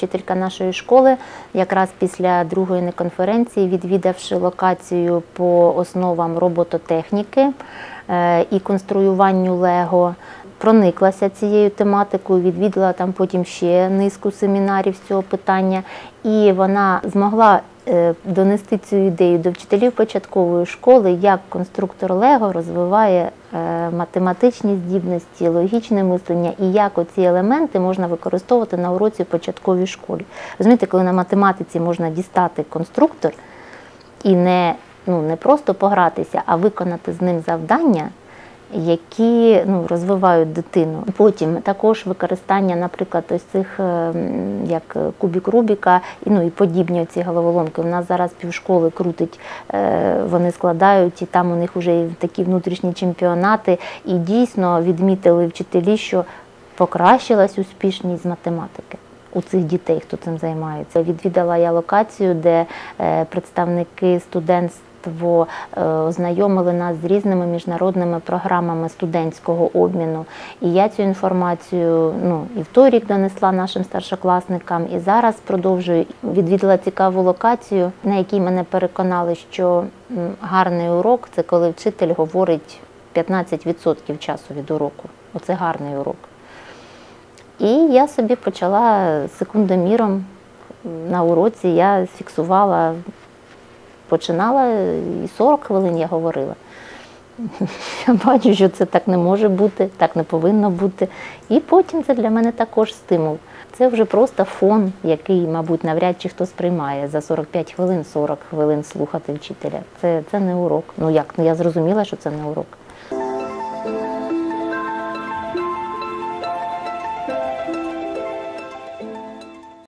вчителька нашої школи, якраз після другої неконференції, відвідавши локацію по основам робототехніки е, і конструюванню Лего, прониклася цією тематикою, відвідала там потім ще низку семінарів з цього питання, і вона змогла е, донести цю ідею до вчителів початкової школи, як конструктор Лего розвиває е, математичні здібності, логічне мислення і як оці елементи можна використовувати на уроці в початковій школі. Розумієте, коли на математиці можна дістати конструктор і не, ну, не просто погратися, а виконати з ним завдання, які ну, розвивають дитину. Потім також використання, наприклад, ось цих е, як кубік Рубіка і, ну, і подібні ці головоломки. У нас зараз півшколи крутить, е, вони складають, і там у них вже такі внутрішні чемпіонати. І дійсно відмітили вчителі, що покращилась успішність з математики. У цих дітей, хто цим займається, відвідала я локацію, де е, представники студентства е, ознайомили нас з різними міжнародними програмами студентського обміну. І я цю інформацію ну, і в той рік донесла нашим старшокласникам, і зараз продовжую. Відвідала цікаву локацію, на якій мене переконали, що гарний урок це коли вчитель говорить 15% часу від уроку. Оце гарний урок. І я собі почала секундоміром на уроці, я фіксувала, починала і 40 хвилин я говорила. Я бачу, що це так не може бути, так не повинно бути. І потім це для мене також стимул. Це вже просто фон, який, мабуть, навряд чи хто сприймає за 45 хвилин, 40 хвилин слухати вчителя. Це, це не урок. Ну як? Ну я зрозуміла, що це не урок.